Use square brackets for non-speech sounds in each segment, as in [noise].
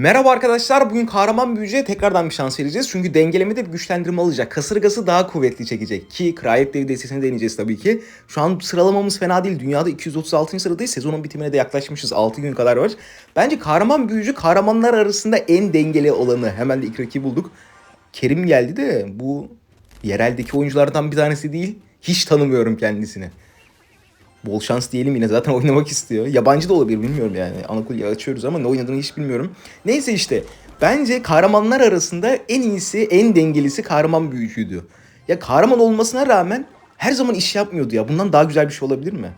Merhaba arkadaşlar. Bugün kahraman büyücüye tekrardan bir şans vereceğiz. Çünkü dengelemede bir güçlendirme alacak. Kasırgası daha kuvvetli çekecek. Ki Kraliyet Devi destesini deneyeceğiz tabii ki. Şu an sıralamamız fena değil. Dünyada 236. sıradayız. Sezonun bitimine de yaklaşmışız. 6 gün kadar var. Bence kahraman büyücü kahramanlar arasında en dengeli olanı. Hemen de ilk rakibi bulduk. Kerim geldi de bu yereldeki oyunculardan bir tanesi değil. Hiç tanımıyorum kendisini. Bol şans diyelim yine zaten [laughs] oynamak istiyor. Yabancı da olabilir bilmiyorum yani. Anakulya açıyoruz ama ne oynadığını hiç bilmiyorum. Neyse işte bence kahramanlar arasında en iyisi, en dengelisi kahraman büyücüydü. Ya kahraman olmasına rağmen her zaman iş yapmıyordu ya. Bundan daha güzel bir şey olabilir mi?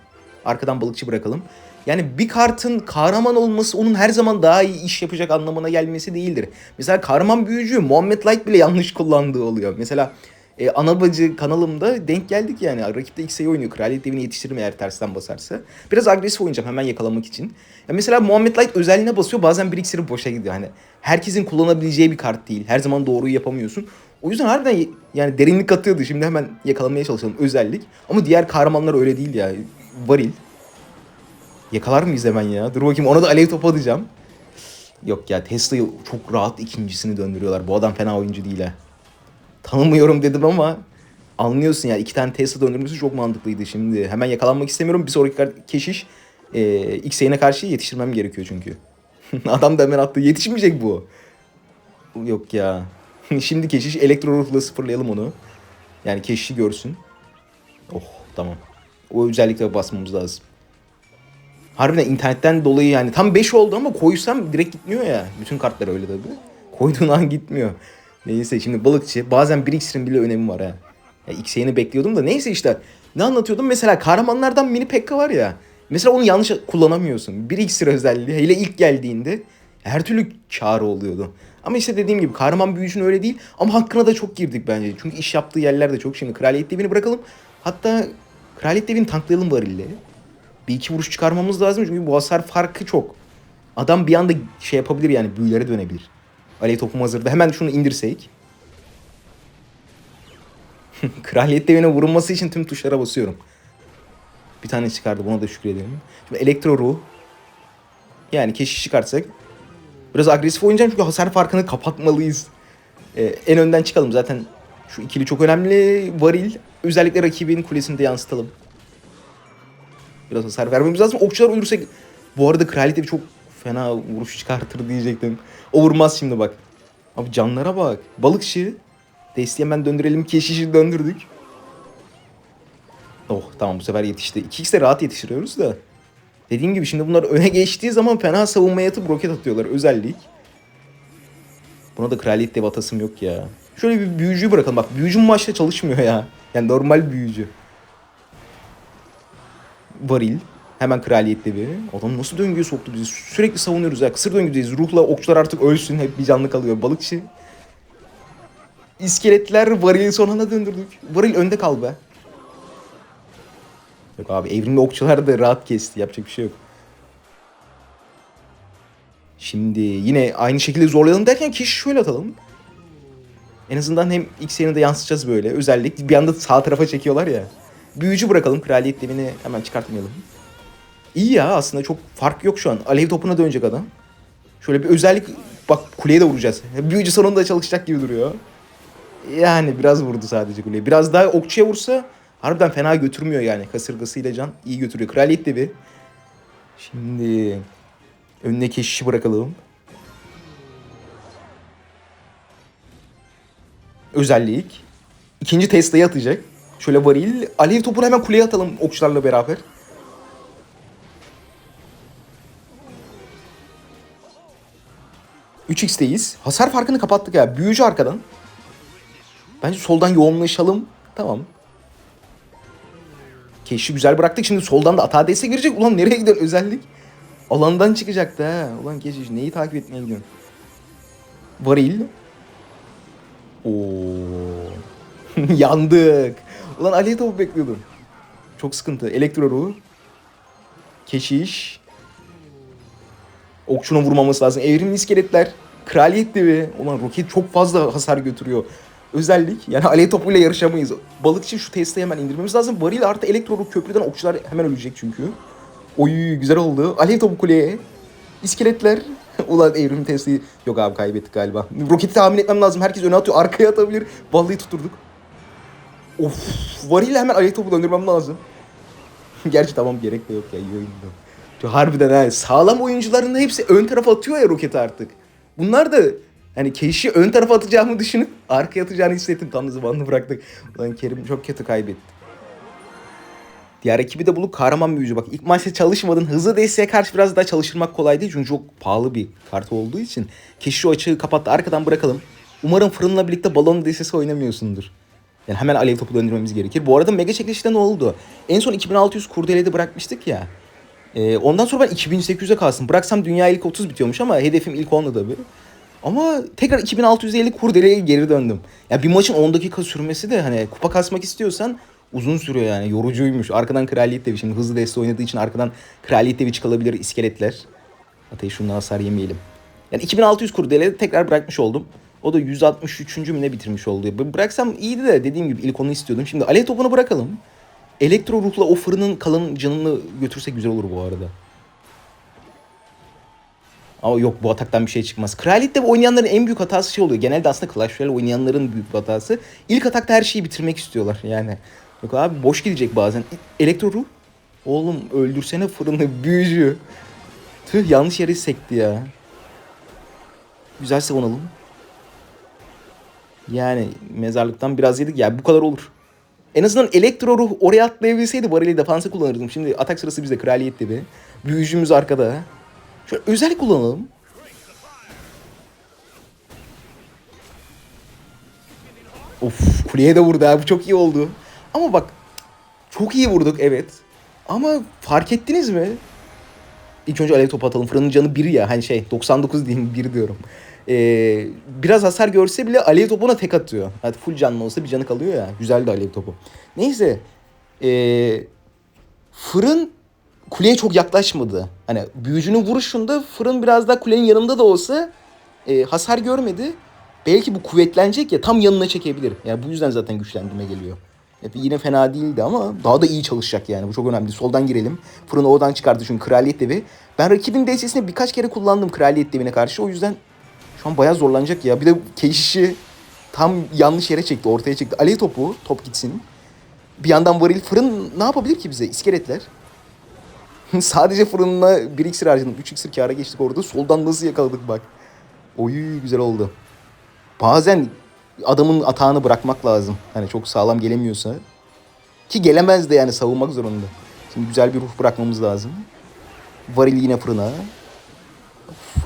Arkadan balıkçı bırakalım. Yani bir kartın kahraman olması onun her zaman daha iyi iş yapacak anlamına gelmesi değildir. Mesela kahraman büyücü Muhammed Light bile yanlış kullandığı oluyor. Mesela e, Anabacı kanalımda denk geldik yani. Rakipte X'e oynuyor. Kraliyet devini yetiştiririm eğer tersten basarsa. Biraz agresif oynayacağım hemen yakalamak için. Ya mesela Muhammed Light özelliğine basıyor. Bazen bir iksiri boşa gidiyor. Hani herkesin kullanabileceği bir kart değil. Her zaman doğruyu yapamıyorsun. O yüzden harbiden yani derinlik katıyordu. Şimdi hemen yakalamaya çalışalım özellik. Ama diğer kahramanlar öyle değil ya. Varil. Yakalar mıyız hemen ya? Dur bakayım ona da alev topu atacağım. Yok ya Tesla'yı çok rahat ikincisini döndürüyorlar. Bu adam fena oyuncu değil ha tanımıyorum dedim ama anlıyorsun ya iki tane Tesla döndürmesi çok mantıklıydı şimdi. Hemen yakalanmak istemiyorum. Bir sonraki keşiş e, X yayına karşı yetiştirmem gerekiyor çünkü. [laughs] Adam da hemen attı. Yetişmeyecek bu. Yok ya. [laughs] şimdi keşiş elektro ruhla sıfırlayalım onu. Yani keşişi görsün. Oh tamam. O özellikle basmamız lazım. Harbiden internetten dolayı yani tam 5 oldu ama koysam direkt gitmiyor ya. Bütün kartlar öyle tabii. Koyduğun an gitmiyor. Neyse şimdi balıkçı bazen bir iksirin bile önemi var ha. Ya X'ini bekliyordum da neyse işte. Ne anlatıyordum? Mesela kahramanlardan mini pekka var ya. Mesela onu yanlış kullanamıyorsun. Bir iksir özelliği hele ilk geldiğinde her türlü çağrı oluyordu. Ama işte dediğim gibi kahraman büyücünün öyle değil. Ama hakkına da çok girdik bence. Çünkü iş yaptığı yerler de çok şimdi. Kraliyet devini bırakalım. Hatta kraliyet devini tanklayalım varille. Bir iki vuruş çıkarmamız lazım çünkü bu hasar farkı çok. Adam bir anda şey yapabilir yani büyülere dönebilir. Alev topum hazırda. Hemen şunu indirsek. [laughs] Kraliyet devine vurulması için tüm tuşlara basıyorum. Bir tane çıkardı. Buna da şükredelim. Şimdi elektro ruh. Yani keşiş çıkartsak. Biraz agresif oynayacağım çünkü hasar farkını kapatmalıyız. Ee, en önden çıkalım. Zaten şu ikili çok önemli. Varil. Özellikle rakibin kulesini de yansıtalım. Biraz hasar vermemiz lazım. Okçular uyursak... Bu arada kraliyet çok fena vuruş çıkartır diyecektim. O vurmaz şimdi bak. Abi canlara bak. Balıkçı. Desteği hemen döndürelim. Keşişi döndürdük. Oh tamam bu sefer yetişti. 2x'de rahat yetiştiriyoruz da. Dediğim gibi şimdi bunlar öne geçtiği zaman fena savunmaya yatıp roket atıyorlar. Özellik. Buna da kraliyet dev atasım yok ya. Şöyle bir büyücüyü bırakalım. Bak büyücü maçta çalışmıyor ya. Yani normal büyücü. Varil. Hemen kraliyet devi. Adam nasıl döngüye soktu bizi? Sürekli savunuyoruz ya. Kısır döngüdeyiz. Ruhla okçular artık ölsün. Hep bir canlı kalıyor. Balıkçı. İskeletler varili son anda döndürdük. Varil önde kal be. Yok abi evrimli okçular da rahat kesti. Yapacak bir şey yok. Şimdi yine aynı şekilde zorlayalım derken kişi şöyle atalım. En azından hem X yerine de yansıtacağız böyle. Özellik bir anda sağ tarafa çekiyorlar ya. Büyücü bırakalım. Kraliyet devini hemen çıkartmayalım. İyi ya aslında çok fark yok şu an. Alev topuna dönecek adam. Şöyle bir özellik bak kuleye de vuracağız. Büyücü sonunda çalışacak gibi duruyor. Yani biraz vurdu sadece kuleye. Biraz daha okçuya vursa harbiden fena götürmüyor yani. Kasırgasıyla can iyi götürüyor. Kraliyet devi. Şimdi önüne keşişi bırakalım. Özellik. İkinci Tesla'yı atacak. Şöyle varil. Alev topunu hemen kuleye atalım okçularla beraber. Üç xteyiz. Hasar farkını kapattık ya. Büyücü arkadan. Bence soldan yoğunlaşalım. Tamam. Keşi güzel bıraktık. Şimdi soldan da atağa destek verecek. Ulan nereye gidiyor özellik? Alandan çıkacaktı ha. Ulan keşiş neyi takip etmeye gidiyorsun? Varil. Oo. [laughs] Yandık. Ulan Ali topu bekliyordum. Çok sıkıntı. Elektro ruhu. Keşiş. Okçuna vurmaması lazım. Evrimli iskeletler. Kraliyet devi. Ulan roket çok fazla hasar götürüyor. Özellik. Yani alev topuyla yarışamayız. Balıkçı şu Tesla'yı hemen indirmemiz lazım. Varil artı elektro ruh köprüden okçular hemen ölecek çünkü. Oy güzel oldu. Alev topu kuleye. İskeletler. [laughs] Ulan evrim testi. Yok abi kaybettik galiba. Roketi tahmin etmem lazım. Herkes öne atıyor. Arkaya atabilir. Vallahi tuturduk. Of. Variyle hemen ayı topu döndürmem lazım. [laughs] Gerçi tamam gerek de yok ya. Şu Harbiden ha. Sağlam oyuncuların da hepsi ön tarafa atıyor ya roketi artık. Bunlar da hani Keş'i ön tarafa atacağımı düşünüp arkaya atacağını hissettim. Tam zamanını bıraktık. Ulan Kerim çok kötü kaybetti. Diğer ekibi de bulup kahraman büyücü. Bak ilk maçta çalışmadın. Hızlı desteğe karşı biraz daha çalıştırmak kolay değil. Çünkü çok pahalı bir kart olduğu için. Keşi şu açığı kapattı. Arkadan bırakalım. Umarım fırınla birlikte balon destesi oynamıyorsundur. Yani hemen alev topu döndürmemiz gerekir. Bu arada mega çekilişte ne oldu? En son 2600 kurdelede bırakmıştık ya. Ee, ondan sonra ben 2800'e kalsın. Bıraksam dünya ilk 30 bitiyormuş ama hedefim ilk 10'du tabii. Ama tekrar 2650 kurdeleye geri döndüm. Ya bir maçın 10 dakika sürmesi de hani kupa kasmak istiyorsan uzun sürüyor yani. Yorucuymuş. Arkadan kraliyet devi. Şimdi hızlı deste oynadığı için arkadan kraliyet devi çıkabilir iskeletler. Ateş şundan hasar yemeyelim. Yani 2600 kurdelede tekrar bırakmış oldum. O da 163. mü ne bitirmiş oldu. Bıraksam iyiydi de dediğim gibi ilk onu istiyordum. Şimdi alev topunu bırakalım. Elektro ruhla o fırının kalan canını götürsek güzel olur bu arada. Ama yok bu ataktan bir şey çıkmaz. Kraliyette oynayanların en büyük hatası şey oluyor. Genelde aslında Clash Royale oynayanların büyük hatası. İlk atakta her şeyi bitirmek istiyorlar yani. Yok abi boş gidecek bazen. Elektro ruh. Oğlum öldürsene fırını büyücü. Tüh yanlış yere sekti ya. Güzel savunalım. Yani mezarlıktan biraz yedik ya bu kadar olur. En azından elektro ruh oraya atlayabilseydi varili defansa kullanırdım. Şimdi atak sırası bizde kraliyet gibi. Büyücümüz arkada. Şöyle özel kullanalım. Of kuleye de vurdu ha bu çok iyi oldu. Ama bak çok iyi vurduk evet. Ama fark ettiniz mi? İlk önce alev topu atalım. Fırının canı 1 ya. Hani şey 99 diyeyim 1 diyorum. Ee, biraz hasar görse bile alev topuna tek atıyor. Hadi full canlı olsa bir canı kalıyor ya. Güzel de alev topu. Neyse. Ee, fırın kuleye çok yaklaşmadı. Hani büyücünün vuruşunda fırın biraz daha kulenin yanında da olsa e, hasar görmedi. Belki bu kuvvetlenecek ya tam yanına çekebilir. Yani bu yüzden zaten güçlendirme geliyor. Evet, yine fena değildi ama daha da iyi çalışacak yani. Bu çok önemli. Soldan girelim. Fırını oradan çıkardı çünkü kraliyet devi. Ben rakibin DC'sini birkaç kere kullandım kraliyet devine karşı. O yüzden şu an bayağı zorlanacak ya. Bir de keşişi tam yanlış yere çekti. Ortaya çekti. Alev topu. Top gitsin. Bir yandan varil fırın ne yapabilir ki bize? İskeletler. [laughs] Sadece fırınla 1 iksir harcadım. 3 iksir kâra geçtik orada. Soldan nasıl yakaladık bak. Oy güzel oldu. Bazen adamın atağını bırakmak lazım. Hani çok sağlam gelemiyorsa. Ki gelemez de yani savunmak zorunda. Şimdi güzel bir ruh bırakmamız lazım. Varil yine fırına.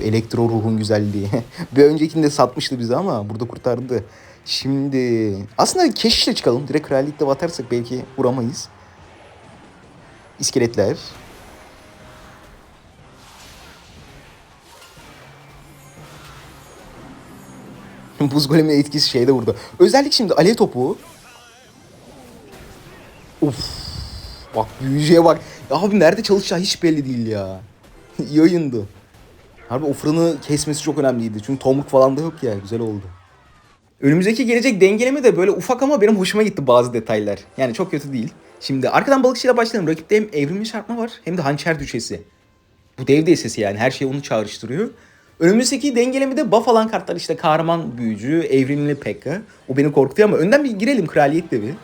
Elektro ruhun güzelliği. [laughs] bir öncekinde satmıştı bizi ama burada kurtardı. Şimdi aslında keşişle çıkalım. Direkt kraliyette batarsak belki vuramayız. İskeletler. [laughs] Buz golemin etkisi şeyde vurdu. Özellik şimdi alev topu. Of. Bak büyücüye bak. Ya abi nerede çalışacağı hiç belli değil ya. [laughs] İyi oyundu. Harbi o fırını kesmesi çok önemliydi. Çünkü tomruk falan da yok ya. Güzel oldu. Önümüzdeki gelecek dengeleme de böyle ufak ama benim hoşuma gitti bazı detaylar. Yani çok kötü değil. Şimdi arkadan balıkçıyla başlayalım. Rakipte hem evrimli çarpma var hem de hançer düşesi. Bu dev destesi yani her şey onu çağrıştırıyor. Önümüzdeki dengelemede buff alan kartlar işte kahraman büyücü, evrimli Pekka. O beni korkutuyor ama önden bir girelim kraliyet devi.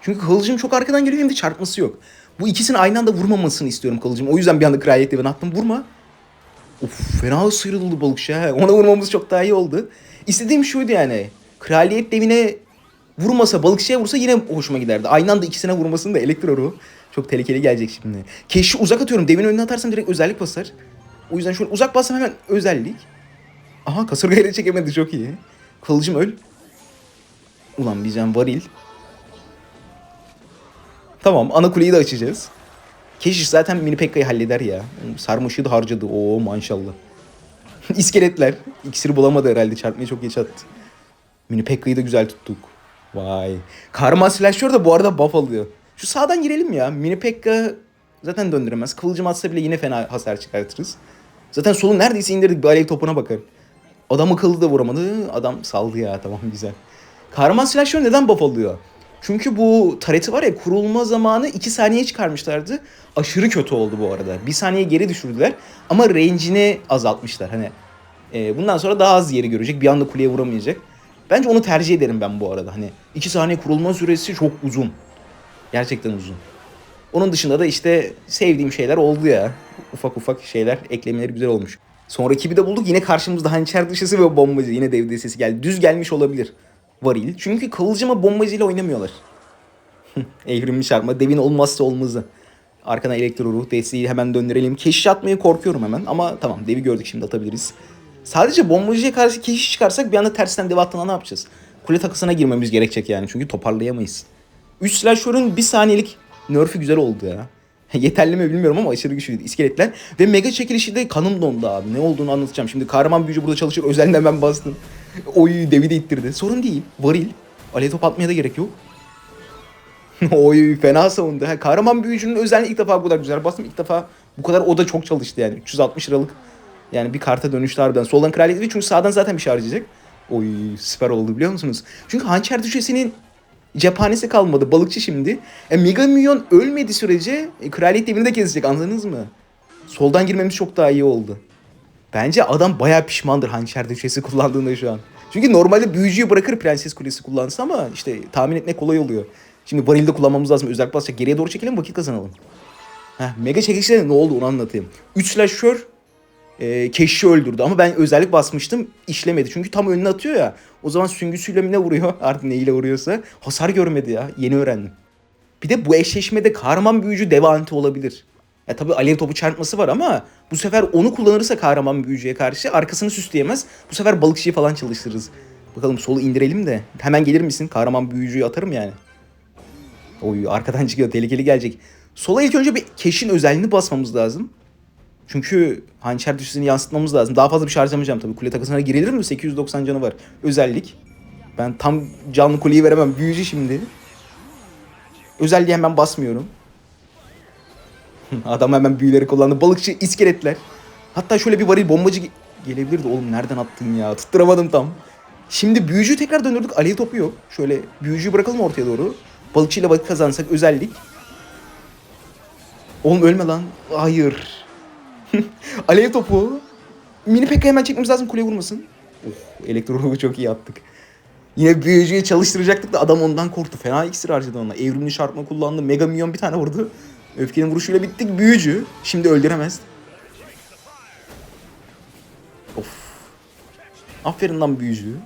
Çünkü kılıcım çok arkadan geliyor hem de çarpması yok. Bu ikisini aynı anda vurmamasını istiyorum kılıcım. O yüzden bir anda kraliyet devini attım. Vurma. Of fena sıyrıldı balıkçı ha. Ona vurmamız çok daha iyi oldu. İstediğim şuydu yani. Kraliyet devine vurmasa balıkçıya vursa yine hoşuma giderdi. Aynı anda ikisine vurmasını da elektro ruhu. Çok tehlikeli gelecek şimdi. Keşi uzak atıyorum. Devin önüne atarsam direkt özellik basar. O yüzden şöyle uzak bassam hemen özellik. Aha kasırgayla çekemedi çok iyi. Kılıcım öl. Ulan bizden varil. Tamam ana kuleyi de açacağız. Keşiş zaten mini Pekka'yı halleder ya. Sarmaşığı da harcadı. Oo maşallah. [laughs] İskeletler. İksiri bulamadı herhalde. Çarpmayı çok geç attı. Mini Pekka'yı da güzel tuttuk. Vay. Kahraman Slasher da bu arada buff alıyor. Şu sağdan girelim ya. Mini Pekka zaten döndüremez. Kıvılcım atsa bile yine fena hasar çıkartırız. Zaten solu neredeyse indirdik. Bir alev topuna bakar. Adam akıllı da vuramadı. Adam saldı ya. Tamam güzel. Kahraman Slasher neden buff alıyor? Çünkü bu tareti var ya kurulma zamanı 2 saniye çıkarmışlardı. Aşırı kötü oldu bu arada. 1 saniye geri düşürdüler ama range'ini azaltmışlar. Hani Ee, bundan sonra daha az yeri görecek. Bir anda kuleye vuramayacak. Bence onu tercih ederim ben bu arada. Hani 2 saniye kurulma süresi çok uzun. Gerçekten uzun. Onun dışında da işte sevdiğim şeyler oldu ya. Ufak ufak şeyler, eklemeleri güzel olmuş. Sonra ekibi de bulduk. Yine karşımızda hançer dışısı ve bombacı. Yine dev sesi geldi. Düz gelmiş olabilir. Varil. Çünkü kıvılcıma bombacıyla oynamıyorlar. [laughs] Evrimli çarpma. Devin olmazsa olmazı. Arkana elektro ruh desteği hemen döndürelim. Keşiş atmaya korkuyorum hemen. Ama tamam devi gördük şimdi atabiliriz. Sadece bombacıya karşı keşiş çıkarsak bir anda tersten dev attığında ne yapacağız? Kule takısına girmemiz gerekecek yani. Çünkü toparlayamayız. 3 slasher'ın bir saniyelik nerf'ü güzel oldu ya. [laughs] Yeterli mi bilmiyorum ama aşırı güçlüydü iskeletler. Ve mega çekilişi de kanım dondu abi. Ne olduğunu anlatacağım. Şimdi kahraman büyücü burada çalışır. Özelden ben bastım. [laughs] Oy devi de ittirdi. Sorun değil. Varil. Alev top atmaya da gerek yok. [laughs] Oy fena savundu. Ha, kahraman büyücünün özelliği ilk defa bu kadar güzel bastım. İlk defa bu kadar o da çok çalıştı yani. 360 liralık. Yani bir karta dönüştü harbiden. Soldan kraliyet değil çünkü sağdan zaten bir şey harcayacak. Oy süper oldu biliyor musunuz? Çünkü hançer düşesinin cephanesi kalmadı. Balıkçı şimdi. E, Mega Milyon ölmedi sürece e, kraliyet devini de kesecek anladınız mı? Soldan girmemiz çok daha iyi oldu. Bence adam bayağı pişmandır hançer düşesi kullandığında şu an. Çünkü normalde büyücüyü bırakır prenses kulesi kullansa ama işte tahmin etmek kolay oluyor. Şimdi varilde kullanmamız lazım. Özellik basacak. Geriye doğru çekelim vakit kazanalım. Heh, mega çekişte ne oldu onu anlatayım. 3 slasher e, keşişi öldürdü ama ben özellik basmıştım işlemedi. Çünkü tam önüne atıyor ya. O zaman süngüsüyle mi ne vuruyor [laughs] artık neyle vuruyorsa hasar görmedi ya. Yeni öğrendim. Bir de bu eşleşmede kahraman büyücü dev anti olabilir. Ya tabii alev topu çarpması var ama bu sefer onu kullanırsa kahraman büyücüye karşı arkasını süsleyemez. Bu sefer balıkçıyı falan çalıştırırız. Bakalım solu indirelim de. Hemen gelir misin? Kahraman büyücüyü atarım yani. Oy arkadan çıkıyor tehlikeli gelecek. Sola ilk önce bir keşin özelliğini basmamız lazım. Çünkü hançer düşüşünü yansıtmamız lazım. Daha fazla bir şey harcamayacağım tabii. Kule takısına girilir mi? 890 canı var. Özellik. Ben tam canlı kuleyi veremem. Büyücü şimdi. Özelliği hemen basmıyorum. [laughs] Adam hemen büyüleri kullandı. Balıkçı iskeletler. Hatta şöyle bir varil bombacı ge- gelebilirdi. Oğlum nereden attın ya? Tutturamadım tam. Şimdi büyücüyü tekrar döndürdük. Alev topu yok. Şöyle büyücüyü bırakalım ortaya doğru. Balıkçıyla vakit kazansak özellik. Oğlum ölme lan. Hayır. [laughs] Alev topu. Mini Pekka hemen çekmemiz lazım kuleye vurmasın. Oh, elektro çok iyi attık. Yine büyücüyü çalıştıracaktık da adam ondan korktu. Fena iksir harcadı ona. Evrimli çarpma kullandı. Mega milyon bir tane vurdu. Öfkenin vuruşuyla bittik. Büyücü. Şimdi öldüremez. Of. Aferin lan büyücü.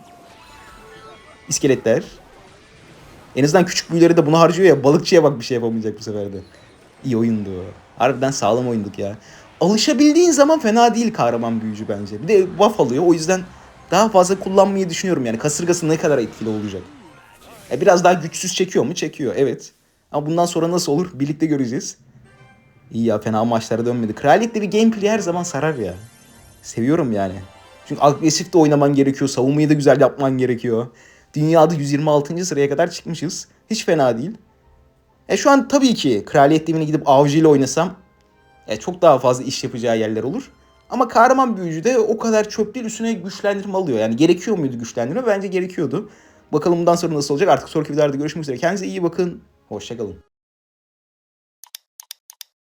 İskeletler. En azından küçük büyüleri de bunu harcıyor ya. Balıkçıya bak bir şey yapamayacak bu sefer de. İyi oyundu. Harbiden sağlam oyunduk ya. Alışabildiğin zaman fena değil kahraman büyücü bence. Bir de buff alıyor. O yüzden daha fazla kullanmayı düşünüyorum yani. Kasırgası ne kadar etkili olacak. E biraz daha güçsüz çekiyor mu? Çekiyor evet. Ama bundan sonra nasıl olur? Birlikte göreceğiz. İyi ya fena maçlara dönmedi. Kraliyette bir gameplay her zaman sarar ya. Seviyorum yani. Çünkü agresif de oynaman gerekiyor. Savunmayı da güzel yapman gerekiyor. Dünyada 126. sıraya kadar çıkmışız. Hiç fena değil. E şu an tabii ki kraliyet devine gidip avcı ile oynasam e, çok daha fazla iş yapacağı yerler olur. Ama kahraman büyücü de o kadar çöp değil üstüne güçlendirme alıyor. Yani gerekiyor muydu güçlendirme? Bence gerekiyordu. Bakalım bundan sonra nasıl olacak? Artık sonraki videolarda görüşmek üzere. Kendinize iyi bakın. Hoşçakalın.